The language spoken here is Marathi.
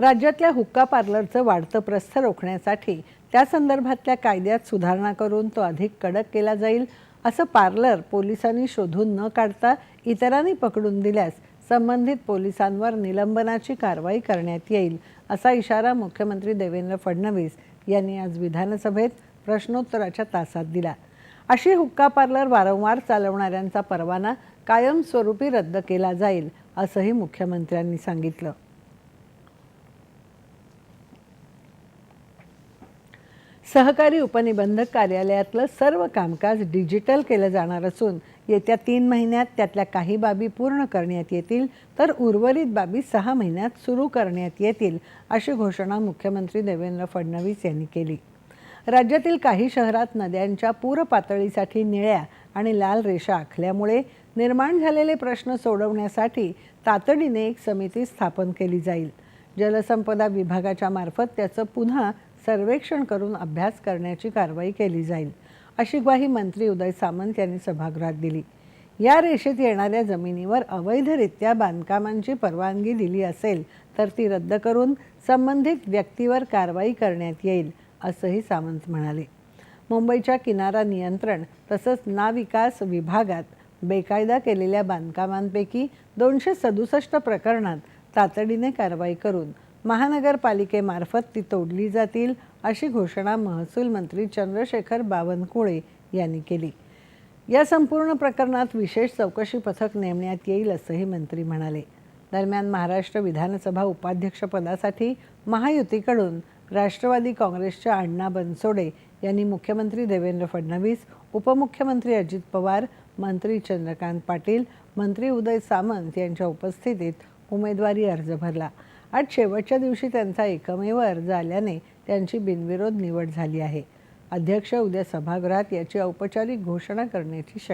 राज्यातल्या हुक्का पार्लरचं वाढतं प्रस्थ रोखण्यासाठी त्या संदर्भातल्या कायद्यात सुधारणा करून तो अधिक कडक केला जाईल असं पार्लर पोलिसांनी शोधून न काढता इतरांनी पकडून दिल्यास संबंधित पोलिसांवर निलंबनाची कारवाई करण्यात येईल असा इशारा मुख्यमंत्री देवेंद्र फडणवीस यांनी आज विधानसभेत प्रश्नोत्तराच्या तासात दिला. अशी हुक्का पार्लर वारंवार चालवणाऱ्यांचा परवाना कायमस्वरूपी रद्द केला जाईल असंही मुख्यमंत्र्यांनी सांगितलं. सहकारी उपनिबंधक कार्यालयातलं सर्व कामकाज डिजिटल केलं जाणार असून येत्या तीन महिन्यात त्यातल्या काही बाबी पूर्ण करण्यात येतील तर उर्वरित बाबी सहा महिन्यात सुरू करण्यात येतील अशी घोषणा मुख्यमंत्री देवेंद्र फडणवीस यांनी केली. राज्यातील काही शहरात नद्यांच्या पूर पातळीसाठी निळ्या आणि लाल रेषा आखल्यामुळे निर्माण झालेले प्रश्न सोडवण्यासाठी तातडीने एक समिती स्थापन केली जाईल. जलसंपदा विभागाच्या मार्फत त्याचं पुन्हा सर्वेक्षण करून अभ्यास करण्याची कारवाई केली जाईल अशी ग्वाही मंत्री उदय सामंत यांनी सभागृहात दिली. या रेषेत येणाऱ्या जमिनीवर अवैधरित्या बांधकामांची परवानगी दिली असेल तर ती रद्द करून संबंधित व्यक्तीवर कारवाई करण्यात येईल असंही सामंत म्हणाले. मुंबईच्या किनारा नियंत्रण तसंच नाविकास विभागात बेकायदा केलेल्या बांधकामांपैकी दोनशे सदुसष्ट प्रकरणात तातडीने कारवाई करून महानगरपालिकेमार्फत ती तोडली जातील अशी घोषणा महसूल मंत्री चंद्रशेखर बावनकुळे यांनी केली. या संपूर्ण प्रकरणात विशेष चौकशी पथक नेमण्यात येईल असंही मंत्री म्हणाले. दरम्यान महाराष्ट्र विधानसभा उपाध्यक्षपदासाठी महायुतीकडून राष्ट्रवादी काँग्रेसच्या अण्णा बनसोडे यांनी मुख्यमंत्री देवेंद्र फडणवीस उपमुख्यमंत्री अजित पवार मंत्री चंद्रकांत पाटील मंत्री उदय सामंत यांच्या उपस्थितीत उमेदवारी अर्ज भरला. आज शेवटच्या दिवशी त्यांचा एकमेव अर्ज आल्याने त्यांची बिनविरोध निवड झाली आहे. अध्यक्ष उद्या सभागृहात याची औपचारिक घोषणा करण्याची शक्यता